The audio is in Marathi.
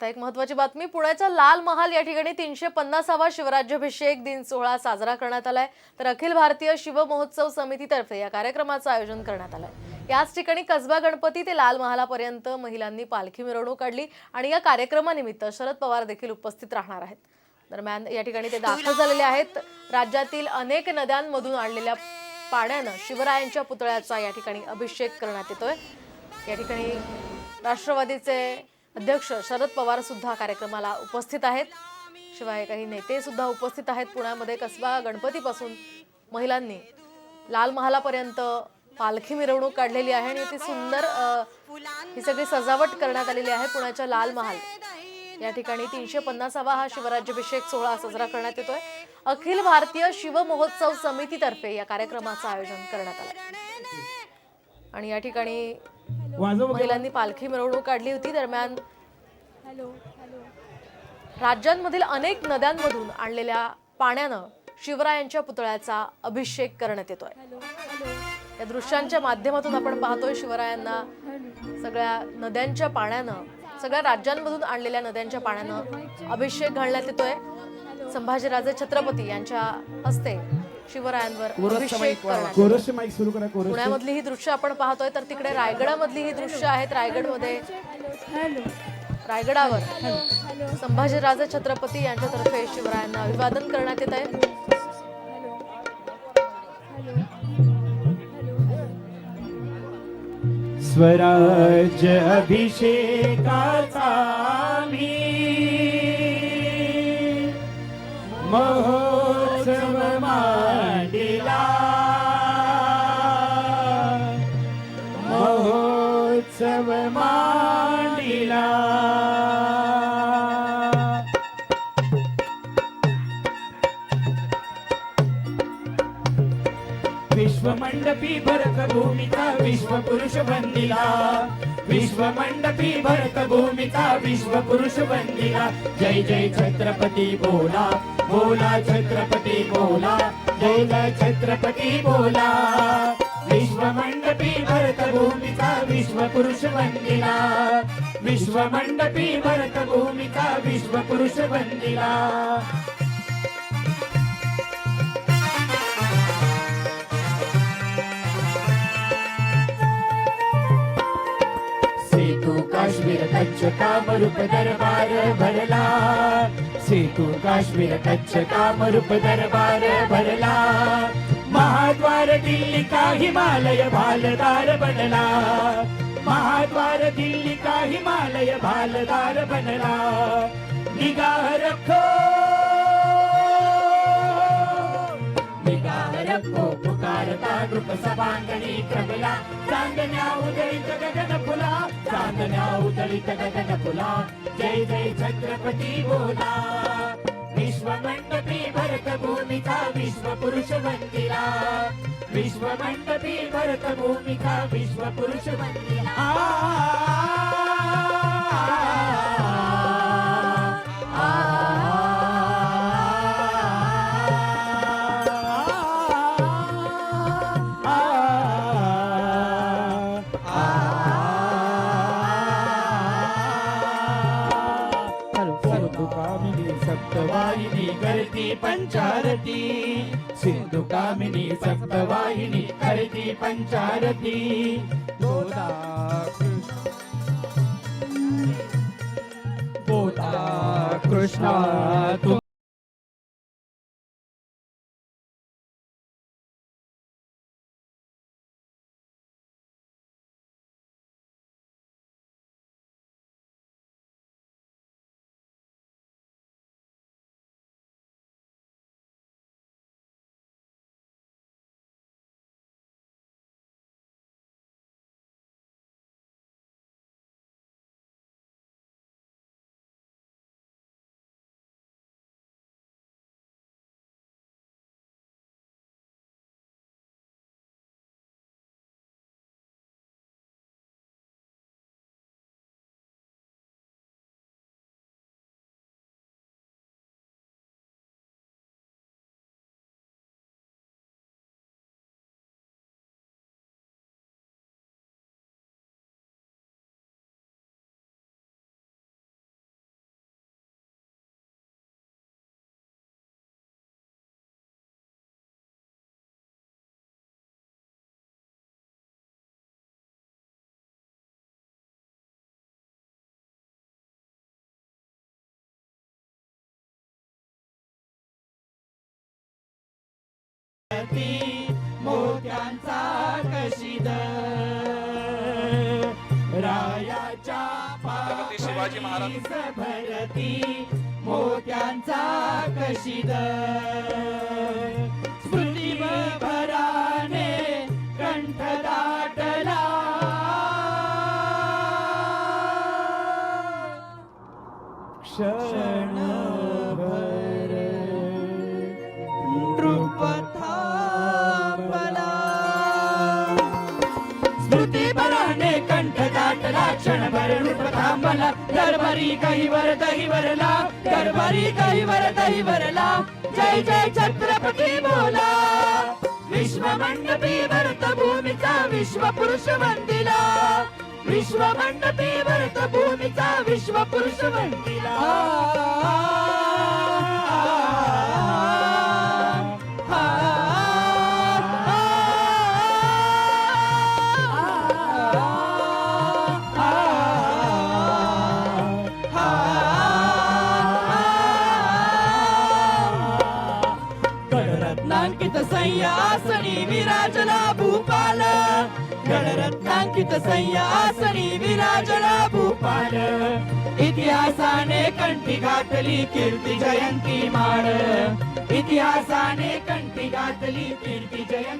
आता एक महत्वाची बातमी पुण्याच्या लाल महाल या ठिकाणी तीनशे पन्नासावा शिवराज्याभिषेक दिन सोहळा साजरा करण्यात आलाय. तर अखिल भारतीय शिवमहोत्सव समितीतर्फे या कार्यक्रमाचं आयोजन करण्यात आलंय. याच ठिकाणी कसबा गणपती ते लाल महालापर्यंत महिलांनी पालखी मिरवणूक काढली आणि या कार्यक्रमानिमित्त शरद पवार देखील उपस्थित राहणार आहेत. दरम्यान या ठिकाणी ते दाखल झालेले आहेत. राज्यातील अनेक नद्यांमधून आणलेल्या पाण्यानं शिवरायांच्या पुतळ्याचा या ठिकाणी अभिषेक करण्यात येतोय. या ठिकाणी राष्ट्रवादीचे अध्यक्ष शरद पवार सुद्धा कार्यक्रमाला उपस्थित आहेत. शिवाय काही नेते सुद्धा उपस्थित आहेत. पुण्यामध्ये कसबा गणपतीपासून महिलांनी लाल महालापर्यंत पालखी मिरवणूक काढलेली आहे आणि ती सुंदर ही सगळी सजावट करण्यात आलेली आहे पुण्याच्या लाल महाल. या ठिकाणी तीनशे पन्नासावा हा शिवराज्याभिषेक सोहळा साजरा करण्यात येतोय. अखिल भारतीय शिव महोत्सव समितीतर्फे या कार्यक्रमाचं आयोजन करण्यात आलं. आणि या ठिकाणी वाजव महिलांनी पालखी मिरवणूक काढली होती दरम्यान. Hello hello. राज्यांमधील अनेक नद्यांमधून आणलेल्या पाण्यानं शिवरायांच्या पुतळ्याचा अभिषेक करण्यात येतोय. या दृश्यांच्या माध्यमातून आपण पाहतोय शिवरायांना सगळ्या नद्यांच्या पाण्यानं सगळ्या राज्यांमधून आणलेल्या नद्यांच्या पाण्यानं अभिषेक घालण्यात येतोय. संभाजीराजे छत्रपती यांच्या हस्ते शिवरायांवर अभिषेक. कोरसचे माईक सुरू करा कोरस पुण्यामधली ही दृश्य आपण पाहतोय तर तिकडे रायगडामधली ही दृश्य आहेत. रायगडमध्ये हॅलो रायगडावर हॅलो संभाजीराजे छत्रपती यांच्यातर्फे शिवरायांना अभिवादन करण्यात येत आहे. स्वराज्य अभिषेकाचा मी महोत्सव उत्सव मांडिला. विश्वमंडपी भरत विश्वपुरुष विश्व पुरुष वंदिला विश्वमंडपी भरत भूमिका विश्वपुरुष बंदिला. जय जय छत्रपती बोला बोला छत्रपती बोला जय जय छत्रपती बोला. विश्वमण्डपी भरतभूमिका विश्वपुरुष विश्व विश्वमण्डपी भरतभूमिका विश्वपुरुष भरत काश्मीर कच्छ कामरूप दरबार भरला. सेतू काश्मीर कच्छ कामरूप दरबार भरला. महाद्वार दिल्ली का हिमालय भालदार बनला? महाद्वार दिल्ली का हिमालय भालदार बनला? निगाह रखो। निगाह रखो पुकारता नृप सभांगणी क्रमला चांदण्या उदळीत गगन फुला। चांदण्या उदळीत गगन फुला। जय जय छत्रपती बोला। विश्वमण्डपी भरतभूमिका भूमिका विश्वमण्डपी भरतभूमिका वंदिला करती पंचारती. सिंधुकामिनी सप्तवाहिनी करती पंचारती. बोला बोला कृष्णा तू भरती मोत्यांचा कशिद. स्मृती भराने कंठ दाटला. क्षणभर नृपथापला स्मृती भराने कंठ दाटला क्षणभर रूप भला दरबारी काही वर दही भरला दरबारी काही दही भरला जय जय छत्रपती बोला विश्व मंडपी भरत भूमीचा विश्व पुरुष मंदिला विश्व मंडपी भरत भूमीचा विश्व पुरुष वंदिला गणरत्नांकित सह्यासनी विराजला भूपाल. गणरत्नांकित सह्यासनी विराजला भूपाल. इतिहासाने कंठी घातली कीर्ती जयंती माळ. इतिहासाने कंठी घातली कीर्ती जयंती